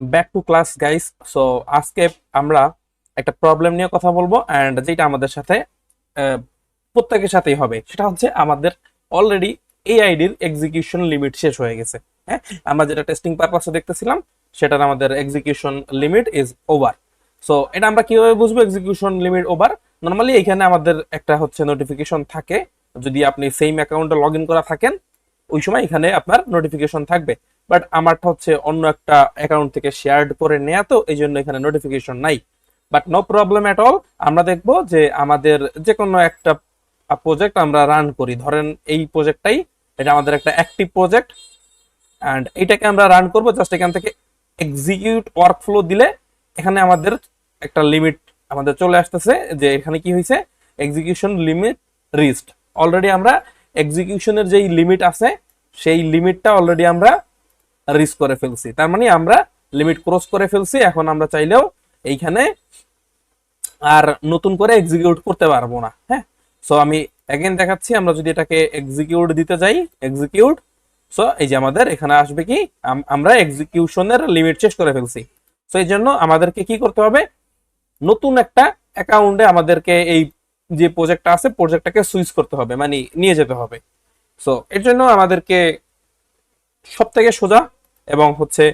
Back to class guys so আজকে আমরা একটা প্রবলেম নিয়ে কথা বলব অ্যান্ড যেটা আমাদের সাথে প্রত্যেকের সাথেই হবে। সেটা হচ্ছে আমাদের অলরেডি এআইডির এক্সিকিউশন লিমিট শেষ হয়ে গেছে। হ্যাঁ? আমরা যেটা টেস্টিং পারপাসে দেখতেছিলাম, সেটার আমাদের execution limit is over so এটা আমরা কীভাবে বুঝব এক্সিকিউশন লিমিট ওভার নর্মালি এখানে আমাদের একটা হচ্ছে নোটিফিকেশন থাকে। যদি আপনি সেম অ্যাকাউন্টে লগ ইন করা থাকেন, ওই সময় এখানে আপনার নোটিফিকেশন থাকবে। বাট আমারটা হচ্ছে অন্য একটা অ্যাকাউন্ট থেকে শেয়ার্ড করে নেয়া, তো এই জন্য এখানে নোটিফিকেশন নাই। But no problem at all আমরা দেখব যে আমাদের যে কোনো একটা প্রজেক্ট আমরা রান করি। ধরেন এই প্রজেক্টটাই এটা আমাদের একটা অ্যাক্টিভ প্রজেক্ট অ্যান্ড এইটাকে আমরা রান করব জাস্ট এখান থেকে এক্সিকিউট ওয়ার্ক ফ্লো দিলে এখানে আমাদের একটা লিমিট আমাদের চলে আসতেছে যে এখানে কি হয়েছে? এক্সিকিউশন লিমিট রিস্ট অলরেডি আমরা এক্সিকিউশনের যেই লিমিট আছে, সেই লিমিটটা অলরেডি আমরা রিস করে ফেলছি। তার মানে আমরা লিমিট ক্রস করে ফেলছি, এখন আমরা চাইলেও এইখানে আর নতুন করে এক্সিকিউট করতে পারব না হ্যাঁ? সো আমি অ্যাগেন দেখাচ্ছি, আমরা যদি এটাকে এক্সিকিউট দিতে যাই এক্সিকিউট সো এই যে আমাদের এখানে আসবে কি? আমরা এক্সিকিউশনের লিমিট শেষ করে ফেলছি। সো এই জন্য আমাদেরকে কি করতে হবে? নতুন একটা অ্যাকাউন্টে আমাদেরকে এই যে প্রজেক্টটা আছে প্রজেক্টটাকে সুইচ করতে হবে মানে নিয়ে যেতে হবে। সো এর জন্য আমাদেরকে সব থেকে সোজা এবং হচ্ছে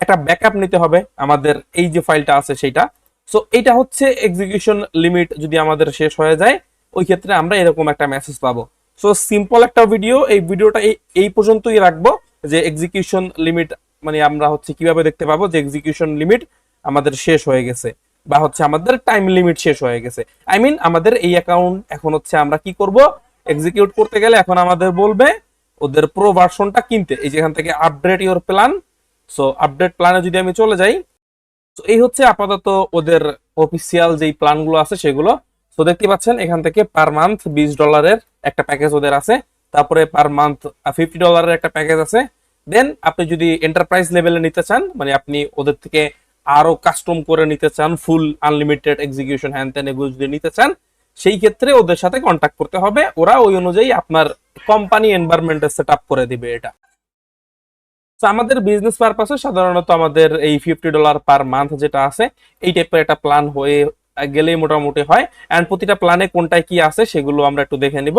একটা ব্যাকআপ নিতে হবে আমাদের এই যে ফাইলটা আছে সেইটা। সো এইটা হচ্ছে এক্সিকিউশন লিমিট যদি আমাদের শেষ হয়ে যায়, ওই ক্ষেত্রে আমরা এরকম একটা মেসেজ পাবো। সো সিম্পল একটা ভিডিও এই ভিডিওটা এই পর্যন্তই রাখব যে এক্সিকিউশন লিমিট মানে আমরা হচ্ছে কীভাবে দেখতে পাবো যে এক্সিকিউশন লিমিট আমাদের শেষ হয়ে গেছে বা হচ্ছে আমাদের টাইম লিমিট শেষ হয়ে গেছে। আই মিন আমাদের এই অ্যাকাউন্ট এখন হচ্ছে আমরা কি করব? এক্সিকিউট করতে গেলে এখন আমাদের বলবে ওদের প্রো ভার্সনটা কিনতে। এই যেখান থেকে update your plan so update প্ল্যানে যদি আমি চলে যাই তো এই হচ্ছে আপাতত ওদের অফিসিয়াল যেই প্ল্যানগুলো আছে সেগুলো। তো দেখতে পাচ্ছেন, এখান থেকে পার মান্থ বিশ ডলারের একটা প্যাকেজ ওদের আছে। তারপরে পার মান্থ ফিফটি ডলারের একটা প্যাকেজ আছে। দেন আপনি যদি এন্টারপ্রাইজ লেভেলে নিতে চান মানে আপনি ওদের থেকে আরও কাস্টম করে নিতে চান ফুল আনলিমিটেড এক্সিকিউশন হ্যান ত্যান এগুলো যদি নিতে চান, সেই ক্ষেত্রে ওদের সাথে কন্ট্যাক্ট করতে হবে। ওরা ওই অনুযায়ী আপনার কোম্পানি এনভায়রনমেন্টে সেট আপ করে দিবে এটা। তো আমাদের বিজনেস পারপাসে সাধারণত আমাদের এই ফিফটি ডলার পার মান্থ যেটা আছে, এই টাইপের একটা প্ল্যান হয়ে গেলেই মোটামুটি হয়। অ্যান্ড প্রতিটা প্ল্যানে কোনটায় কি আছে সেগুলো আমরা একটু দেখে নিব।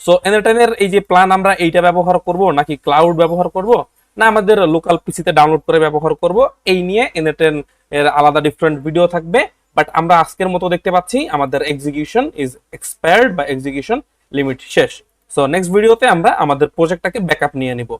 সো এনারটেনের এই যে প্ল্যান আমরা এইটা ব্যবহার করব, নাকি ক্লাউড ব্যবহার করব, না আমাদের লোকাল পিসিতে ডাউনলোড করে ব্যবহার করব, এই নিয়ে এনারটেন এর আলাদা ডিফারেন্ট ভিডিও থাকবে। বাট আমরা আজকের মতো দেখতে পাচ্ছি, আমাদের এক্সিকিউশন ইজ এক্সপায়ার্ড বা এক্সিকিউশন লিমিট শেষ। সো নেক্সট ভিডিওতে আমরা আমাদের প্রজেক্টটাকে ব্যাকআপ নিয়ে নিব।